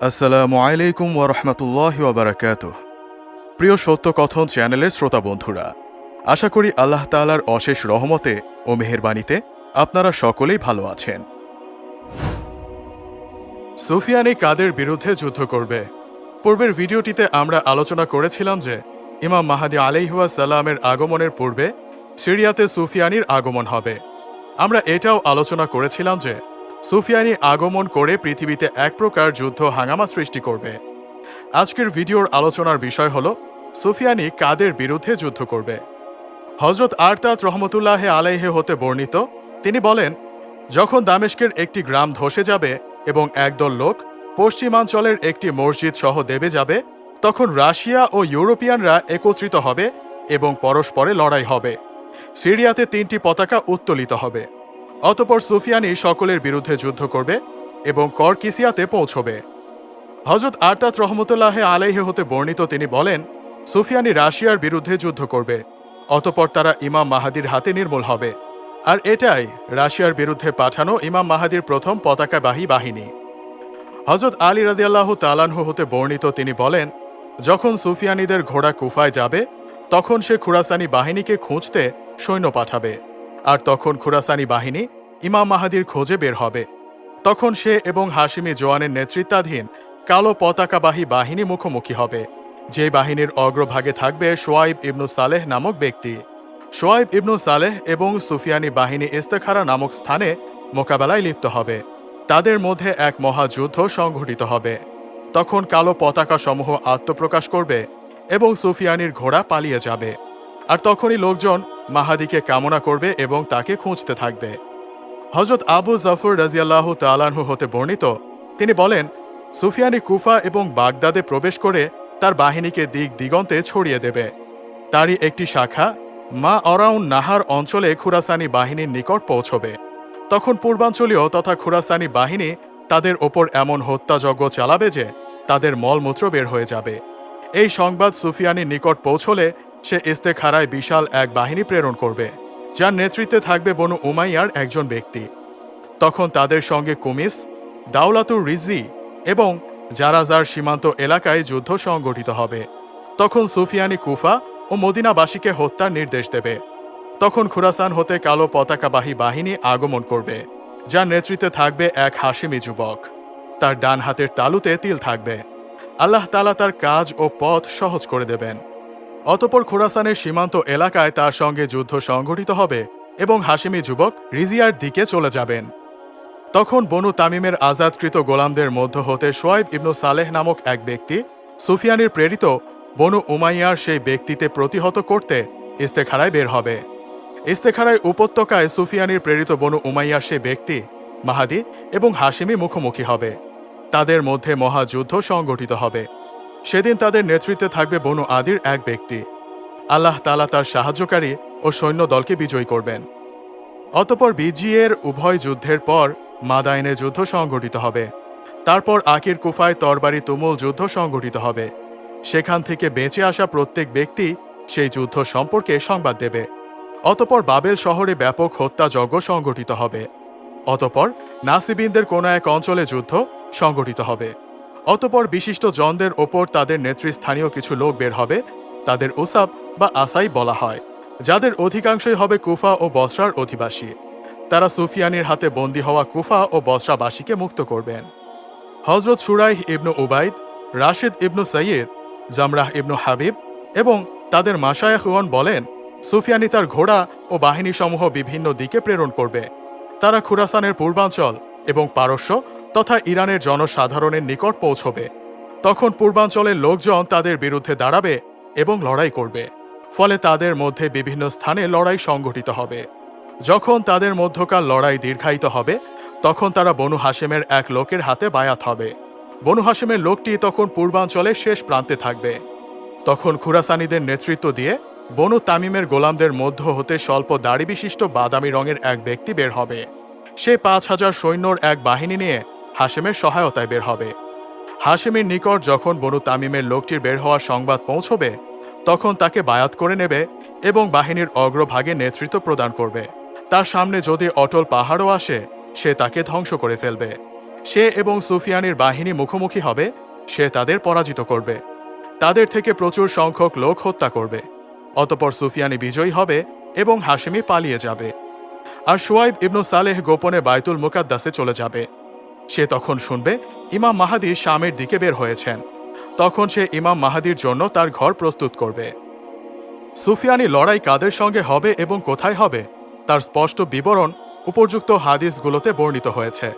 আসসালামু আলাইকুম ওরহমতুল্লাহ ওবরাকাত প্রিয় সত্য কথন চ্যানেলের শ্রোতা বন্ধুরা, আশা করি আল্লাহ তাআলার অশেষ রহমতে ও মেহেরবানিতে আপনারা সকলেই ভালো আছেন। সুফিয়ানি কাদের বিরুদ্ধে যুদ্ধ করবে? পূর্বের ভিডিওটিতে আমরা আলোচনা করেছিলাম যে ইমাম মাহাদি আলাইহুয়া সাল্লামের আগমনের পূর্বে সিরিয়াতে সুফিয়ানির আগমন হবে। আমরা এটাও আলোচনা করেছিলাম যে সুফিয়ানি আগমন করে পৃথিবীতে এক প্রকার যুদ্ধ হাঙ্গামা সৃষ্টি করবে। আজকের ভিডিওর আলোচনার বিষয় হল, সুফিয়ানি কাদের বিরুদ্ধে যুদ্ধ করবে। হজরত আরতাত রহমতুল্লাহ আলাইহে হতে বর্ণিত, তিনি বলেন, যখন দামেশকের একটি গ্রাম ধসে যাবে এবং একদল লোক পশ্চিমাঞ্চলের একটি মসজিদ সহ দেবে যাবে, তখন রাশিয়া ও ইউরোপিয়ানরা একত্রিত হবে এবং পরস্পরে লড়াই হবে। সিরিয়াতে তিনটি পতাকা উত্তোলিত হবে। অতপর সুফিয়ানি সকলের বিরুদ্ধে যুদ্ধ করবে এবং করকিসিয়াতে পৌঁছবে। হজরত আরতাত রহমতুল্লাহ আলাইহে হতে বর্ণিত তিনি বলেন সুফিয়ানি রাশিয়ার বিরুদ্ধে যুদ্ধ করবে, অতপর তারা ইমাম মাহাদির হাতে নির্মূল হবে। আর এটাই রাশিয়ার বিরুদ্ধে পাঠানো ইমাম মাহাদির প্রথম পতাকাবাহী বাহিনী। হজরত আলী রাদিয়াল্লাহ তালানহু হতে বর্ণিত তিনি বলেন, যখন সুফিয়ানিদের ঘোড়া কুফায় যাবে, তখন সে খুরাসানি বাহিনীকে খুঁজতে সৈন্য পাঠাবে। আর তখন খুরাসানি বাহিনী ইমাম মাহাদির খোঁজে বের হবে। তখন সে এবং হাসিমি জোয়ানের নেতৃত্বাধীন কালো পতাকাবাহী বাহিনী মুখোমুখি হবে, যে বাহিনীর অগ্রভাগে থাকবে সোয়াইব ইবনু সালেহ নামক ব্যক্তি। সোয়াইব ইবনু সালেহ এবং সুফিয়ানি বাহিনী ইস্তেখারা নামক স্থানে মোকাবেলায় লিপ্ত হবে। তাদের মধ্যে এক মহাযুদ্ধ সংঘটিত হবে। তখন কালো পতাকা সমূহ আত্মপ্রকাশ করবে এবং সুফিয়ানির ঘোড়া পালিয়ে যাবে। আর তখনই লোকজন মাহাদিকে কামনা করবে এবং তাকে খুঁজতে থাকবে। হজরত আবু জাফর রাজিয়াল্লাহ তালানহু হতে বর্ণিত, তিনি বলেন, সুফিয়ানি কুফা এবং বাগদাদে প্রবেশ করে তার বাহিনীকে দিক দিগন্তে ছড়িয়ে দেবে। তারই একটি শাখা, মা অরাউন নাহার অঞ্চলে খুরাসানি বাহিনীর নিকট পৌঁছবে। তখন পূর্বাঞ্চলীয় তথা খুরাসানি বাহিনী তাদের ওপর এমন হত্যাযজ্ঞ চালাবে যে তাদের মলমূত্র বের হয়ে যাবে। এই সংবাদ সুফিয়ানির নিকট পৌঁছলে সে ইস্তেখারায় বিশাল এক বাহিনী প্রেরণ করবে, যার নেতৃত্বে থাকবে বনু উমাইয়ার একজন ব্যক্তি। তখন তাদের সঙ্গে কুমিস দাউলাতুর রিজি এবং জারাজার সীমান্ত এলাকায় যুদ্ধ সংগঠিত হবে। তখন সুফিয়ানি কুফা ও মদিনাবাসীকে হত্যার নির্দেশ দেবে। তখন খুরাসান হতে কালো পতাকাবাহী বাহিনী আগমন করবে, যার নেতৃত্বে থাকবে এক হাসিমি যুবক। তার ডান হাতের তালুতে তিল থাকবে। আল্লাহ তালা তার কাজ ও পথ সহজ করে দেবেন। অতপর খোরাসানের সীমান্ত এলাকায় তার সঙ্গে যুদ্ধ সংঘটিত হবে এবং হাসিমি যুবক রিজিয়ার দিকে চলে যাবেন। তখন বনু তামিমের আজাদকৃত গোলামদের মধ্য হতে সোয়াইব ইবনু সালেহ নামক এক ব্যক্তি, সুফিয়ানির প্রেরিত বনু উমাইয়ার সেই ব্যক্তিতে প্রতিহত করতে ইস্তেখারায় বের হবে। ইস্তেখারায় উপত্যকায় সুফিয়ানির প্রেরিত বনু উমাইয়ার সেই ব্যক্তি, মাহাদি এবং হাসিমি মুখোমুখি হবে। তাদের মধ্যে মহাযুদ্ধ সংগঠিত হবে। সেদিন তাদের নেতৃত্বে থাকবে বনু আদির এক ব্যক্তি। আল্লাহ তালা তার সাহায্যকারী ও সৈন্য দলকে বিজয়ী করবেন। অতপর বিজিএর উভয় যুদ্ধের পর মাদাইনে যুদ্ধ সংঘটিত হবে। তারপর আকির কুফায় তরবারি তুমুল যুদ্ধ সংঘটিত হবে। সেখান থেকে বেঁচে আসা প্রত্যেক ব্যক্তি সেই যুদ্ধ সম্পর্কে সংবাদ দেবে। অতপর বাবেল শহরে ব্যাপক হত্যাযজ্ঞ সংঘটিত হবে। অতপর নাসিবিনদের কোনো এক অঞ্চলে যুদ্ধ সংঘটিত হবে। অতপর বিশিষ্ট জনদের ওপর তাদের নেতৃস্থানীয় কিছু লোক বের হবে, তাদের উসাব বা আসাই বলা হয়, যাদের অধিকাংশই হবে কুফা ও বসরার অধিবাসী। তারা সুফিয়ানির হাতে বন্দী হওয়া কুফা ও বসরাবাসীকে মুক্ত করবেন। হজরত সুরাইহ ইবনু উবাইদ, রাশিদ ইবনু সৈয়দ, জামরাহ ইবনু হাবিব এবং তাদের মাসায়াহুয়ান বলেন, সুফিয়ানি তার ঘোড়া ও বাহিনীসমূহ বিভিন্ন দিকে প্রেরণ করবে। তারা খুরাসানের পূর্বাঞ্চল এবং পারস্য তথা ইরানের জনসাধারণের নিকট পৌঁছবে। তখন পূর্বাঞ্চলের লোকজন তাদের বিরুদ্ধে দাঁড়াবে এবং লড়াই করবে। ফলে তাদের মধ্যে বিভিন্ন স্থানে লড়াই সংঘটিত হবে। যখন তাদের মধ্যকার লড়াই দীর্ঘায়িত হবে, তখন তারা বনু হাসেমের এক লোকের হাতে বায়াত হবে। বনু হাসেমের লোকটি তখন পূর্বাঞ্চলের শেষ প্রান্তে থাকবে। তখন খুরাসানিদের নেতৃত্ব দিয়ে বনু তামিমের গোলামদের মধ্য হতে স্বল্প দাড়ি বিশিষ্ট বাদামি রঙের এক ব্যক্তি বের হবে। সে পাঁচ হাজার সৈন্যর এক বাহিনী নিয়ে হাসেমের সহায়তায় বের হবে। হাসেমের নিকট যখন বনু তামিমের লোকটির বের হওয়ার সংবাদ পৌঁছবে, তখন তাকে বায়াত করে নেবে এবং বাহিনীর অগ্রভাগে নেতৃত্ব প্রদান করবে। তার সামনে যদি অটল পাহাড়ও আসে, সে তাকে ধ্বংস করে ফেলবে। সে এবং সুফিয়ানির বাহিনী মুখোমুখি হবে, সে তাদের পরাজিত করবে। তাদের থেকে প্রচুর সংখ্যক লোক হত্যা করবে। অতপর সুফিয়ানি বিজয়ী হবে এবং হাসিমি পালিয়ে যাবে। আর সোয়াইব ইবনু সালেহ গোপনে বাইতুল মুকাদ্দাসে চলে যাবে। সে তখন শুনবে, ইমাম মাহাদি শামের দিকে বের হয়েছেন। তখন সে ইমাম মাহাদির জন্য তার ঘর প্রস্তুত করবে। সুফিয়ানি লড়াই কাদের সঙ্গে হবে এবং কোথায় হবে, তার স্পষ্ট বিবরণ উপযুক্ত হাদিসগুলোতে বর্ণিত হয়েছে।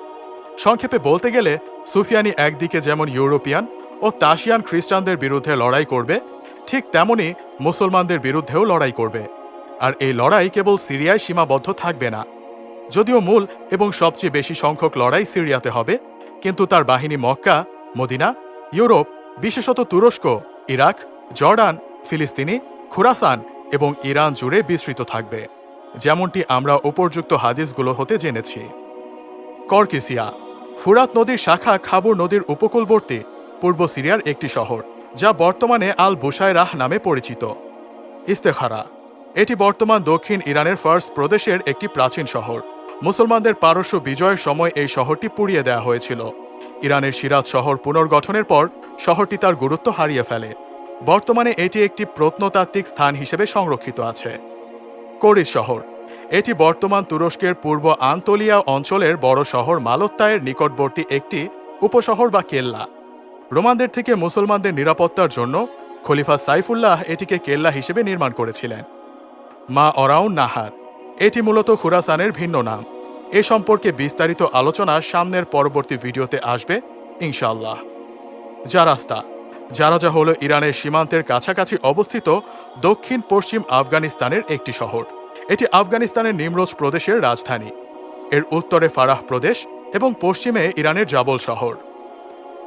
সংক্ষেপে বলতে গেলে, সুফিয়ানি একদিকে যেমন ইউরোপিয়ান ও তাশিয়ান খ্রিস্টানদের বিরুদ্ধে লড়াই করবে, ঠিক তেমনি মুসলমানদের বিরুদ্ধেও লড়াই করবে। আর এই লড়াই কেবল সিরিয়ায় সীমাবদ্ধ থাকবে না। যদিও মূল এবং সবচেয়ে বেশি সংখ্যক লড়াই সিরিয়াতে হবে, কিন্তু তার বাহিনী মক্কা, মদিনা, ইউরোপ, বিশেষত তুরস্ক, ইরাক, জর্ডান, ফিলিস্তিনি, খুরাসান এবং ইরান জুড়ে বিস্তৃত থাকবে, যেমনটি আমরা উপর্যুক্ত হাদিসগুলো হতে জেনেছি। কর্কিসিয়া, ফুরাত নদীর শাখা খাবুর নদীর উপকূলবর্তী, পূর্ব সিরিয়ার একটি শহর, যা বর্তমানে আল বুসায়রাহ নামে পরিচিত। ইস্তেখারা, এটি বর্তমান দক্ষিণ ইরানের ফার্স প্রদেশের একটি প্রাচীন শহর। মুসলমানদের পারস্য বিজয়ের সময় এই শহরটি পুড়িয়ে দেওয়া হয়েছিল। ইরানের সিরাজ শহর পুনর্গঠনের পর শহরটি তার গুরুত্ব হারিয়ে ফেলে। বর্তমানে এটি একটি প্রত্নতাত্ত্বিক স্থান হিসেবে সংরক্ষিত আছে। করিস শহর। এটি বর্তমান তুরস্কের পূর্ব আন্তলিয়া অঞ্চলের বড় শহর মালোত্তায়ের নিকটবর্তী একটি উপশহর বা কেল্লা। রোমানদের থেকে মুসলমানদের নিরাপত্তার জন্য খলিফা সাইফুল্লাহ এটিকে কেল্লা হিসেবে নির্মাণ করেছিলেন। মা অরাউন নাহার। এটি মূলত খুরাসানের ভিন্ন নাম। এ সম্পর্কে বিস্তারিত আলোচনা সামনের পরবর্তী ভিডিওতে আসবে ইনশাল্লাহ জারাস্তা জারাজা হল ইরানের সীমান্তের কাছাকাছি অবস্থিত দক্ষিণ পশ্চিম আফগানিস্তানের একটি শহর। এটি আফগানিস্তানের নিমরোজ প্রদেশের রাজধানী। এর উত্তরে ফারাহ প্রদেশ এবং পশ্চিমে ইরানের জাবল শহর।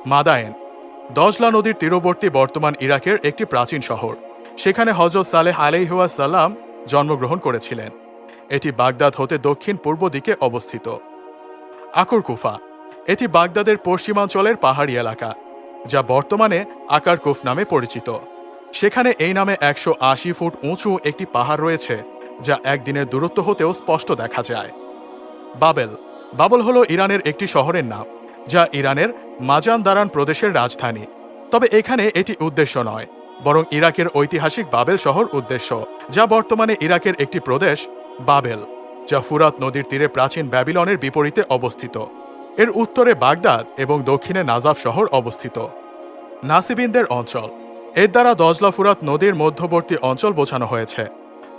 মাদায়েন। দজলা নদীর তীরবর্তী বর্তমান ইরাকের একটি প্রাচীন শহর। সেখানে হজরত সালেহ আলাইহুয়া জন্মগ্রহণ করেছিলেন। এটি বাগদাদ হতে দক্ষিণ পূর্ব দিকে অবস্থিত। আকুর কুফা, এটি বাগদাদের পশ্চিমাঞ্চলের পাহাড়ি এলাকা, যা বর্তমানে আকার কুফ নামে পরিচিত। সেখানে এই নামে একশো আশি ফুট উঁচু একটি পাহাড় রয়েছে, যা একদিনের দূরত্ব হতেও স্পষ্ট দেখা যায়। বাবেল, বাবল হল ইরানের একটি শহরের নাম, যা ইরানের মাজান দারান প্রদেশের রাজধানী। তবে এখানে এটি উদ্দেশ্য নয়, বরং ইরাকের ঐতিহাসিক বাবেল শহর উদ্দেশ্য, যা বর্তমানে ইরাকের একটি প্রদেশ বাবেল, যা ফুরাত নদীর তীরে প্রাচীন ব্যাবিলনের বিপরীতে অবস্থিত। এর উত্তরে বাগদাদ এবং দক্ষিণে নাজাফ শহর অবস্থিত। নাসিবিনদের অঞ্চল। এর দ্বারা দজলা ফুরাত নদীর মধ্যবর্তী অঞ্চল বোঝানো হয়েছে।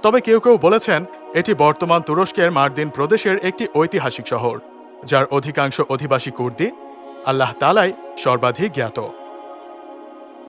তবে কেউ কেউ বলেছেন, এটি বর্তমান তুরস্কের মার্দিন প্রদেশের একটি ঐতিহাসিক শহর, যার অধিকাংশ অধিবাসী কুর্দি, আল্লাহ তালাই সর্বাধিক জ্ঞাত।